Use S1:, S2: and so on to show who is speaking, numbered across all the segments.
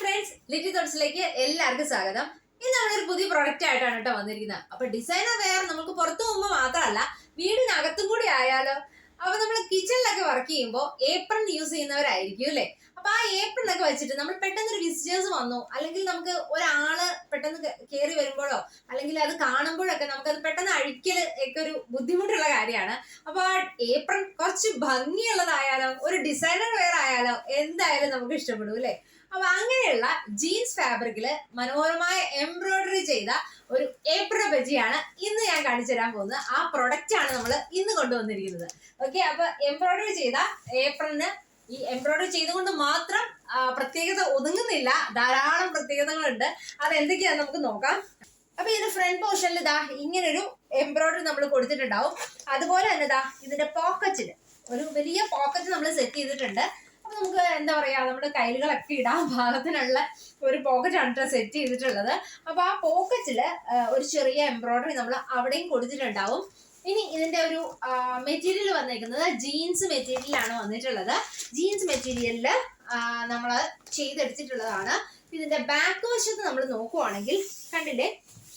S1: Friends Litty തോട്ട്സിലേക്ക് എല്ലാവർക്കും സ്വാഗതം. ഇന്ന് നമ്മളൊരു പുതിയ പ്രൊഡക്റ്റ് ആയിട്ടാണ് കേട്ടോ വന്നിരിക്കുന്നത്. അപ്പൊ ഡിസൈനർ വെയർ നമുക്ക് പുറത്തു പോകുമ്പോൾ മാത്രമല്ല വീടിനകത്തും കൂടി ആയാലോ? അപ്പൊ നമ്മൾ കിച്ചണിലൊക്കെ വർക്ക് ചെയ്യുമ്പോൾ ഏപ്രൺ യൂസ് ചെയ്യുന്നവരായിരിക്കും അല്ലേ? അപ്പൊ ആ ഏപ്രിൽ ഒക്കെ വെച്ചിട്ട് നമ്മൾ പെട്ടെന്ന് ഒരു വിസിറ്റേഴ്സ് വന്നു അല്ലെങ്കിൽ നമുക്ക് ഒരാൾ പെട്ടെന്ന് കയറി വരുമ്പോഴോ അല്ലെങ്കിൽ അത് കാണുമ്പോഴൊക്കെ നമുക്ക് അത് പെട്ടെന്ന് അഴിക്കൽ ഒക്കെ ഒരു ബുദ്ധിമുട്ടുള്ള കാര്യമാണ്. അപ്പൊ ആ ഏപ്രൺ കുറച്ച് ഭംഗിയുള്ളതായാലോ ഒരു ഡിസൈനർ വെയർ ആയാലോ എന്തായാലും നമുക്ക് ഇഷ്ടപ്പെടും അല്ലേ? അപ്പൊ അങ്ങനെയുള്ള ജീൻസ് ഫാബ്രിക്കിൽ മനോഹരമായ എംബ്രോയിഡറി ചെയ്ത ഒരു ഏപ്രിൽ ബജിയാണ് ഇന്ന് ഞാൻ കാണിച്ചു തരാൻ പോകുന്നത്. ആ പ്രൊഡക്റ്റ് ആണ് നമ്മൾ ഇന്ന് കൊണ്ടുവന്നിരിക്കുന്നത്. ഓക്കെ അപ്പൊ എംബ്രോയിഡറി ചെയ്ത ഏപ്രിലിന് ഈ എംബ്രോയിഡറി ചെയ്തുകൊണ്ട് മാത്രം പ്രത്യേകത ഒതുങ്ങുന്നില്ല. ധാരാളം പ്രത്യേകതകളുണ്ട്. അത് എന്തൊക്കെയാണ് നമുക്ക് നോക്കാം. അപ്പൊ ഇതിന്റെ ഫ്രണ്ട് പോർഷനിൽ ഇതാ ഇങ്ങനൊരു എംബ്രോയിഡറി നമ്മൾ കൊടുത്തിട്ടുണ്ടാവും. അതുപോലെ തന്നെ ഇതാ ഇതിന്റെ പോക്കറ്റിൽ ഒരു വലിയ പോക്കറ്റ് നമ്മൾ സെറ്റ് ചെയ്തിട്ടുണ്ട്. അപ്പൊ നമുക്ക് എന്താ പറയാ നമ്മുടെ കയ്യിലുകളൊക്കെ ഇടാൻ ഭാഗത്തിനുള്ള ഒരു പോക്കറ്റാണ് കേട്ടോ സെറ്റ് ചെയ്തിട്ടുള്ളത്. അപ്പൊ ആ പോക്കറ്റിൽ ഒരു ചെറിയ എംബ്രോയിഡറി നമ്മൾ അവിടെയും കൊടുത്തിട്ടുണ്ടാവും. ഇനി ഇതിന്റെ ഒരു മെറ്റീരിയൽ വന്നിരിക്കുന്നത് ജീൻസ് മെറ്റീരിയലാണ് വന്നിട്ടുള്ളത്. ജീൻസ് മെറ്റീരിയലിൽ നമ്മൾ ചെയ്തെടുത്തിട്ടുള്ളതാണ്. ഇതിന്റെ ബാക്ക് വശത്ത് നമ്മൾ നോക്കുവാണെങ്കിൽ കണ്ടില്ലേ?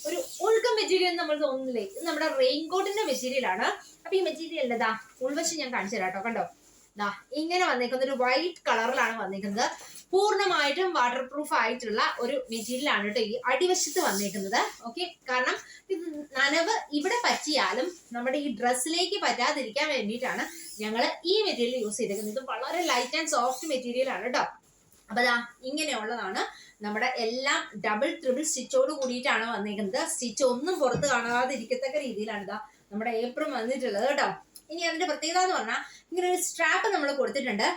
S1: ഒരു ഉൾക്കം മെറ്റീരിയൽ നമ്മൾ തോന്നുന്നില്ലേ? നമ്മുടെ റെയിൻകോട്ടിന്റെ മെറ്റീരിയൽ ആണ്. അപ്പൊ ഈ മെറ്റീരിയൽ ദാ ഉൾവശം ഞാൻ കാണിച്ചു തരാം കേട്ടോ കണ്ടോ? ദാ ഇങ്ങനെ വന്നേക്കുന്ന ഒരു വൈറ്റ് കളറിലാണ് വന്നേക്കുന്നത് പൂർണമായിട്ടും വാട്ടർ പ്രൂഫ് ആയിട്ടുള്ള ഒരു മെറ്റീരിയലാണ് കേട്ടോ ഈ അടിവശത്ത് വന്നേക്കുന്നത് ഓക്കെ കാരണം ഇത് നനവ് ഇവിടെ പറ്റിയാലും നമ്മുടെ ഈ ഡ്രസ്സിലേക്ക് പറ്റാതിരിക്കാൻ വേണ്ടിയിട്ടാണ് ഞങ്ങൾ ഈ മെറ്റീരിയൽ യൂസ് ചെയ്തേക്കുന്നത് ഇത് വളരെ ലൈറ്റ് ആൻഡ് സോഫ്റ്റ് മെറ്റീരിയൽ ആണ് കേട്ടോ. അപ്പൊ ദാ ഇങ്ങനെയുള്ളതാണ് നമ്മുടെ എല്ലാം ഡബിൾ ട്രിപ്പിൾ സ്റ്റിച്ചോട് കൂടിയിട്ടാണ് വന്നേക്കുന്നത് സ്റ്റിച്ച് ഒന്നും പുറത്ത് കാണാതിരിക്കത്തക്ക രീതിയിലാണ് ഇതാ നമ്മുടെ ഏപ്രിൽ വന്നിട്ടുള്ളത് കേട്ടോ. ഇനി അതിന്റെ പ്രത്യേകത എന്ന് പറഞ്ഞാൽ ഇങ്ങനെ ഒരു സ്ട്രാപ്പ് നമ്മൾ കൊടുത്തിട്ടുണ്ട്.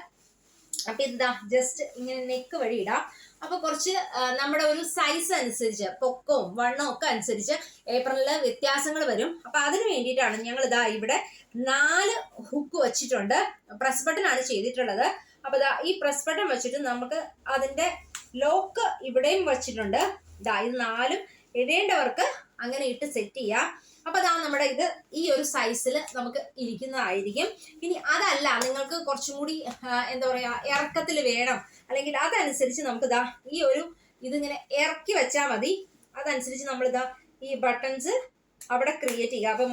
S1: അപ്പൊ എന്താ? ജസ്റ്റ് ഇങ്ങനെ നെക്ക് വഴി ഇടാം. അപ്പൊ കുറച്ച് നമ്മുടെ ഒരു സൈസ് അനുസരിച്ച് പൊക്കവും വണ്ണവും ഒക്കെ അനുസരിച്ച് ഏപ്രിലിൽ വ്യത്യാസങ്ങൾ വരും. അപ്പൊ അതിന് വേണ്ടിയിട്ടാണ് ഞങ്ങൾ ഇതാ ഇവിടെ നാല് ഹുക്ക് വെച്ചിട്ടുണ്ട്. പ്രസ് ബട്ടൺ ആണ് ചെയ്തിട്ടുള്ളത്. അപ്പൊ ഇതാ ഈ പ്രസ് ബട്ടൺ വെച്ചിട്ട് നമുക്ക് അതിന്റെ ലോക്ക് ഇവിടെയും വെച്ചിട്ടുണ്ട്. ഇതാ ഇത് നാലും ഇടേണ്ടവർക്ക് അങ്ങനെ ഇട്ട് സെറ്റ് ചെയ്യാം. അപ്പൊ ദാ നമ്മുടെ ഇത് ഈ ഒരു സൈസിൽ നമുക്ക് ഇരിക്കുന്നതായിരിക്കും. ഇനി അതല്ല നിങ്ങൾക്ക് കുറച്ചും കൂടി എന്താ പറയാ ഇറക്കത്തിൽ വേണം. അല്ലെങ്കിൽ അതനുസരിച്ച് നമുക്ക് ഇതാ ഈ ഒരു ഇതിങ്ങനെ ഇറക്കി വെച്ചാൽ മതി. അതനുസരിച്ച് നമ്മൾ ഇതാ ഈ ബട്ടൺസ് അവിടെ ക്രിയേറ്റ് ചെയ്യുക. അപ്പം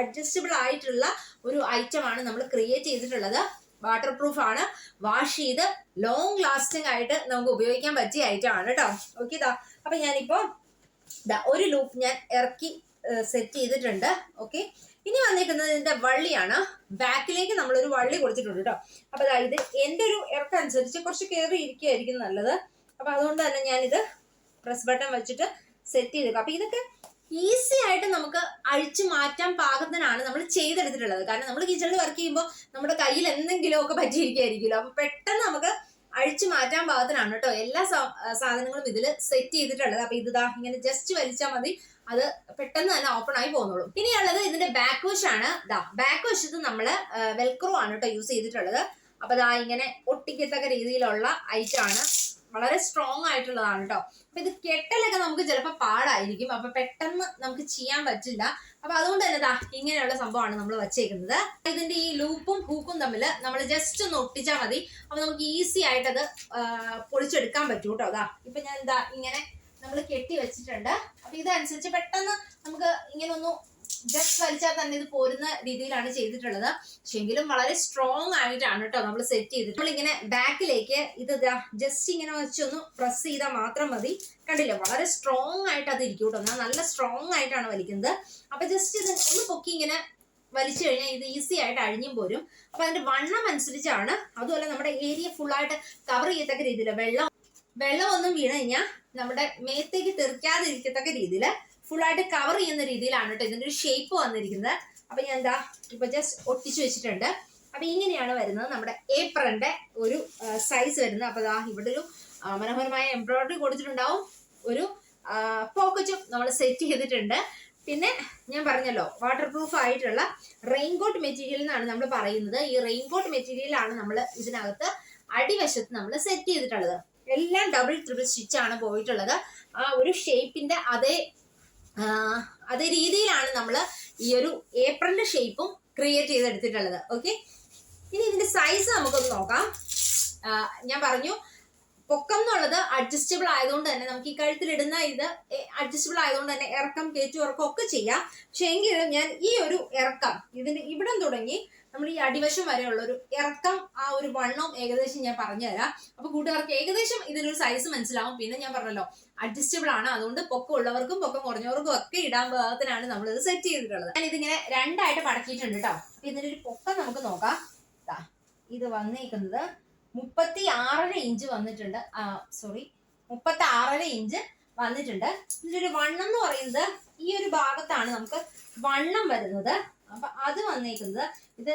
S1: അഡ്ജസ്റ്റബിൾ ആയിട്ടുള്ള ഒരു ഐറ്റം ആണ് നമ്മൾ ക്രിയേറ്റ് ചെയ്തിട്ടുള്ളത്. വാട്ടർ പ്രൂഫ് ആണ്. വാഷ് ചെയ്ത് ലോങ് ലാസ്റ്റിംഗ് ആയിട്ട് നമുക്ക് ഉപയോഗിക്കാൻ പറ്റിയ ഐറ്റം ആണ് കേട്ടോ ഓക്കെ ഇതാ അപ്പൊ ഞാനിപ്പോ ഒരു ലൂപ്പ് ഞാൻ ഇറക്കി സെറ്റ് ചെയ്തിട്ടുണ്ട്. ഓക്കെ ഇനി വന്നിരിക്കുന്നത് ഇതിന്റെ വള്ളിയാണ്. ബാക്കിലേക്ക് നമ്മൾ ഒരു വള്ളി കൊടുത്തിട്ടുണ്ട് കേട്ടോ അപ്പൊ അതായത് എന്റെ ഒരു ഇറക്കം അനുസരിച്ച് കുറച്ച് കയറി ഇരിക്കുകയായിരിക്കും നല്ലത്. അപ്പൊ അതുകൊണ്ട് തന്നെ ഞാനിത് പ്രസ് ബട്ടൺ വെച്ചിട്ട് സെറ്റ് ചെയ്തേക്കും. അപ്പൊ ഇതൊക്കെ ഈസി ആയിട്ട് നമുക്ക് അഴിച്ചു മാറ്റാൻ പാകത്തിനാണ് നമ്മൾ ചെയ്തെടുത്തിട്ടുള്ളത്. കാരണം നമ്മൾ കിച്ചണിൽ വർക്ക് ചെയ്യുമ്പോൾ നമ്മുടെ കയ്യിൽ എന്തെങ്കിലുമൊക്കെ പറ്റിയിരിക്കുകയായിരിക്കുമല്ലോ അപ്പൊ പെട്ടെന്ന് നമുക്ക് അഴിച്ചു മാറ്റാൻ പാകത്തിനാണ് കേട്ടോ. എല്ലാ സാധനങ്ങളും ഇതിൽ സെറ്റ് ചെയ്തിട്ടുള്ളത്. അപ്പൊ ഇത് ഇങ്ങനെ ജസ്റ്റ് വലിച്ചാൽ മതി. അത് പെട്ടെന്ന് തന്നെ ഓപ്പൺ ആയി പോകുന്നുള്ളൂ. ഇനിയുള്ളത് ഇതിന്റെ ബാക്ക് വശാണ് ദാ ബാക്ക് വശത്ത് നമ്മൾ വെൽക്രോ ആണ് കേട്ടോ യൂസ് ചെയ്തിട്ടുള്ളത്. അപ്പൊ ദാ ഇങ്ങനെ ഒട്ടിക്കത്തക്ക രീതിയിലുള്ള ഐറ്റം ആണ്. വളരെ സ്ട്രോങ് ആയിട്ടുള്ളതാണ് കേട്ടോ അപ്പൊ ഇത് കെട്ടലൊക്കെ നമുക്ക് ചിലപ്പോൾ പാടായിരിക്കും. അപ്പൊ പെട്ടെന്ന് നമുക്ക് ചെയ്യാൻ പറ്റില്ല. അപ്പൊ അതുകൊണ്ട് തന്നെ ദാ ഇങ്ങനെയുള്ള സംഭവമാണ് നമ്മൾ വച്ചേക്കുന്നത്. ഇതിന്റെ ഈ ലൂപ്പും ഹൂക്കും തമ്മിൽ നമ്മൾ ജസ്റ്റ് ഒന്ന് ഒട്ടിച്ചാൽ മതി. അപ്പൊ നമുക്ക് ഈസി ആയിട്ട് അത് പൊളിച്ചെടുക്കാൻ പറ്റും കേട്ടോ അതാ ഇപ്പൊ ഞാൻ എന്താ ഇങ്ങനെ നമ്മൾ കെട്ടി വെച്ചിട്ടുണ്ട്. അപ്പൊ ഇതനുസരിച്ച് പെട്ടെന്ന് നമുക്ക് ഇങ്ങനെ ഒന്ന് ജസ്റ്റ് വലിച്ചാൽ തന്നെ ഇത് പോരുന്ന രീതിയിലാണ് ചെയ്തിട്ടുള്ളത്. പക്ഷെ എങ്കിലും വളരെ സ്ട്രോങ് ആയിട്ടാണ് കേട്ടോ നമ്മൾ സെറ്റ് ചെയ്തിട്ട്. നമ്മൾ ഇങ്ങനെ ബാക്കിലേക്ക് ഇത് ജസ്റ്റ് ഇങ്ങനെ വെച്ചൊന്ന് പ്രസ് ചെയ്താൽ മാത്രം മതി. കണ്ടില്ലേ? വളരെ സ്ട്രോങ് ആയിട്ട് അത് ഇരിക്കും കേട്ടോ നല്ല സ്ട്രോങ് ആയിട്ടാണ് വലിക്കുന്നത്. അപ്പൊ ജസ്റ്റ് ഇത് ഒന്ന് പൊക്കി ഇങ്ങനെ വലിച്ചു കഴിഞ്ഞാൽ ഇത് ഈസി ആയിട്ട് അഴിഞ്ഞും പോരും. അപ്പൊ അതിന്റെ വണ്ണം അനുസരിച്ചാണ് അതുപോലെ നമ്മുടെ ഏരിയ ഫുൾ ആയിട്ട് കവർ ചെയ്യത്തക്ക രീതിയിൽ വെള്ളം വെള്ളം ഒന്നും വീണ് കഴിഞ്ഞാൽ നമ്മുടെ മേത്തേക്ക് തെറിക്കാതിരിക്കത്തക്ക രീതിയിൽ ഫുൾ ആയിട്ട് കവർ ചെയ്യുന്ന രീതിയിലാണ് കേട്ടോ ഇതിന്റെ ഒരു ഷേപ്പ് വന്നിരിക്കുന്നത്. അപ്പൊ ഞാൻ എന്താ ഇപ്പൊ ജസ്റ്റ് ഒട്ടിച്ചു വെച്ചിട്ടുണ്ട്. അപ്പൊ ഇങ്ങനെയാണ് വരുന്നത് നമ്മുടെ ഏപ്രന്റെ ഒരു സൈസ് വരുന്നത്. അപ്പൊ ദാ ഇവിടെ ഒരു മനോഹരമായ എംബ്രോയിഡറി കൊടുത്തിട്ടുണ്ടാവും. ഒരു പോക്കറ്റും നമ്മൾ സെറ്റ് ചെയ്തിട്ടുണ്ട്. പിന്നെ ഞാൻ പറഞ്ഞല്ലോ വാട്ടർ പ്രൂഫ് ആയിട്ടുള്ള റെയിൻകോട്ട് മെറ്റീരിയൽ എന്നാണ് നമ്മൾ പറയുന്നത്. ഈ റെയിൻകോട്ട് മെറ്റീരിയലാണ് നമ്മൾ ഇതിനകത്ത് അടിവശത്ത് നമ്മൾ സെറ്റ് ചെയ്തിട്ടുള്ളത്. എല്ലാം ഡബിൾ ട്രിപ്പിൾ സ്റ്റിച്ച് ആണ് പോയിട്ടുള്ളത്. ആ ഒരു ഷേപ്പിന്റെ അതേ അതേ രീതിയിലാണ് നമ്മൾ ഈ ഒരു ഏപ്രിലിന്റെ ഷേപ്പും ക്രിയേറ്റ് ചെയ്തെടുത്തിട്ടുള്ളത്. ഓക്കെ ഇനി ഇതിന്റെ സൈസ് നമുക്കൊന്ന് നോക്കാം. ഞാൻ പറഞ്ഞു പൊക്കം എന്നുള്ളത് അഡ്ജസ്റ്റബിൾ ആയതുകൊണ്ട് തന്നെ നമുക്ക് ഈ കഴുത്തിലിടുന്ന ഇത് അഡ്ജസ്റ്റബിൾ ആയതുകൊണ്ട് തന്നെ ഇറക്കം കയറ്റും ഇറക്കം ഒക്കെ ചെയ്യാം. പക്ഷെ എങ്കിലും ഞാൻ ഈ ഒരു ഇറക്കം ഇതിന് ഇവിടം തുടങ്ങി നമ്മൾ ഈ അടിവശം വരെയുള്ള ഒരു ഇറക്കം ആ ഒരു വണ്ണവും ഏകദേശം ഞാൻ പറഞ്ഞുതരാം. അപ്പൊ കൂട്ടുകാർക്ക് ഏകദേശം ഇതിനൊരു സൈസ് മനസ്സിലാവും. പിന്നെ ഞാൻ പറഞ്ഞല്ലോ അഡ്ജസ്റ്റബിൾ ആണ്. അതുകൊണ്ട് പൊക്കം ഉള്ളവർക്കും പൊക്കം കുറഞ്ഞവർക്കും ഒക്കെ ഇടാൻ പാകത്തിനാണ് നമ്മൾ ഇത് സെറ്റ് ചെയ്തിട്ടുള്ളത്. ഞാൻ ഇതിങ്ങനെ രണ്ടായിട്ട് പടക്കിയിട്ടുണ്ട് കേട്ടോ അപ്പൊ ഇതിന്റെ ഒരു പൊക്കം നമുക്ക് നോക്കാം. ഇത് വന്നിരിക്കുന്നത് മുപ്പത്തി ആറര ഇഞ്ച് വന്നിട്ടുണ്ട്. സോറി മുപ്പത്തി ആറര ഇഞ്ച് വന്നിട്ടുണ്ട്. ഇതിന്റെ ഒരു വണ്ണം എന്ന് പറയുന്നത് ഈ ഒരു ഭാഗത്താണ് നമുക്ക് വണ്ണം വരുന്നത്. അപ്പൊ അത് വന്നേക്കുന്നത് ഇത്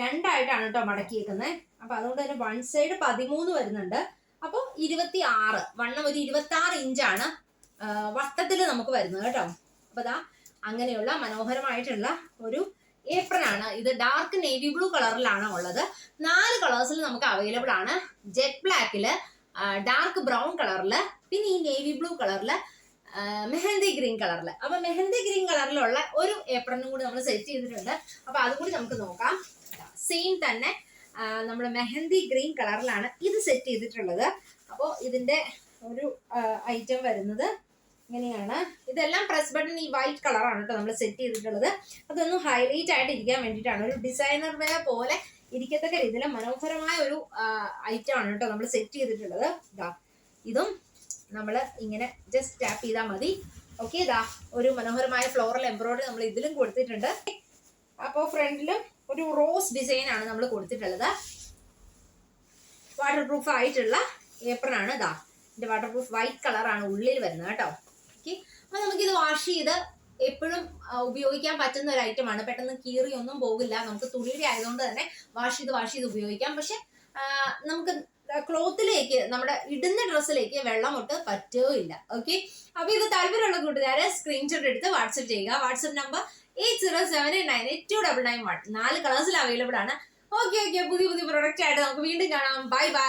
S1: രണ്ടായിട്ടാണ് കേട്ടോ മടക്കിയേക്കുന്നത് അപ്പൊ അതുകൊണ്ട് തന്നെ വൺ സൈഡ് പതിമൂന്ന് വരുന്നുണ്ട്. അപ്പോൾ ഇരുപത്തി ആറ് വണ്ണം ഒരു ഇരുപത്തി ആറ് ഇഞ്ചാണ് വട്ടത്തിൽ നമുക്ക് വരുന്നത് കേട്ടോ. അപ്പൊ ദാ അങ്ങനെയുള്ള മനോഹരമായിട്ടുള്ള ഒരു ഏപ്രൺ ആണ് ഇത് ഡാർക്ക് നേവി ബ്ലൂ കളറിലാണ് ഉള്ളത്. നാല് കളേഴ്സിൽ നമുക്ക് അവൈലബിൾ ആണ്. ജെറ്റ് ബ്ലാക്കിൽ ഡാർക്ക് ബ്രൗൺ കളറിൽ പിന്നെ ഈ നേവി ബ്ലൂ കളറിൽ മെഹന്തി ഗ്രീൻ കളറിൽ അപ്പൊ മെഹന്തി ഗ്രീൻ കളറിലുള്ള ഒരു ഏപ്രണും കൂടി നമ്മൾ സെറ്റ് ചെയ്തിട്ടുണ്ട്. അപ്പൊ അതും കൂടി നമുക്ക് നോക്കാം. സെയിം തന്നെ നമ്മൾ മെഹന്തി ഗ്രീൻ കളറിലാണ് ഇത് സെറ്റ് ചെയ്തിട്ടുള്ളത്. അപ്പോൾ ഇതിന്റെ ഒരു ഐറ്റം വരുന്നത് ഇങ്ങനെയാണ്. ഇതെല്ലാം പ്രസ് ബട്ടൺ ഈ വൈറ്റ് കളറാണ് കേട്ടോ നമ്മൾ സെറ്റ് ചെയ്തിട്ടുള്ളത്. അതൊന്നും ഹൈലൈറ്റ് ആയിട്ട് ഇരിക്കാൻ വേണ്ടിയിട്ടാണ്. ഒരു ഡിസൈനർ വെയർ പോലെ ഇരിക്കത്തക്ക രീതിയിൽ മനോഹരമായ ഒരു ഐറ്റം ആണ് കേട്ടോ നമ്മൾ സെറ്റ് ചെയ്തിട്ടുള്ളത്. ഇതും നമ്മൾ ഇങ്ങനെ ജസ്റ്റ് ടാപ്പ് ചെയ്താൽ മതി. ഓക്കെ ഇതാ ഒരു മനോഹരമായ ഫ്ലോറൽ എംബ്രോയിഡറി നമ്മൾ ഇതിലും കൊടുത്തിട്ടുണ്ട്. അപ്പോൾ ഫ്രണ്ടിലും ഒരു റോസ് ഡിസൈൻ ആണ് നമ്മൾ കൊടുത്തിട്ടുള്ളത്. വാട്ടർ പ്രൂഫ് ആയിട്ടുള്ള ഏപ്രൺ ആണ് ഇതാ ഇതിന്റെ വാട്ടർ പ്രൂഫ് വൈറ്റ് കളറാണ് ഉള്ളിൽ വരുന്നത് കേട്ടോ. ഓക്കെ അപ്പൊ നമുക്കിത് വാഷ് ചെയ്ത് എപ്പോഴും ഉപയോഗിക്കാൻ പറ്റുന്ന ഒരു ഐറ്റം ആണ്. പെട്ടെന്ന് കീറി ഒന്നും പോകില്ല നമുക്ക് തുണിയുടെ ആയതുകൊണ്ട് തന്നെ വാഷ് ചെയ്ത് വാഷ് ചെയ്ത് ഉപയോഗിക്കാം. പക്ഷെ നമുക്ക് ക്ലോത്തിലേക്ക് നമ്മുടെ ഇടുന്ന ഡ്രസ്സിലേക്ക് വെള്ളം ഒട്ട് പറ്റുകയില്ല ഓക്കെ അപ്പൊ ഇത് താല്പര്യമുള്ള കൂട്ടുകാരെ സ്ക്രീൻഷോട്ട് എടുത്ത് വാട്സപ്പ് ചെയ്യുക. WhatsApp number eight zero seven eight nine eight two double nine one നാല് കളേഴ്സിൽ അവൈലബിൾ ആണ്. ഓക്കെ ഓക്കെ പുതിയ പുതിയ പ്രൊഡക്റ്റ് ആയിട്ട് നമുക്ക് വീണ്ടും കാണാം. Bye bye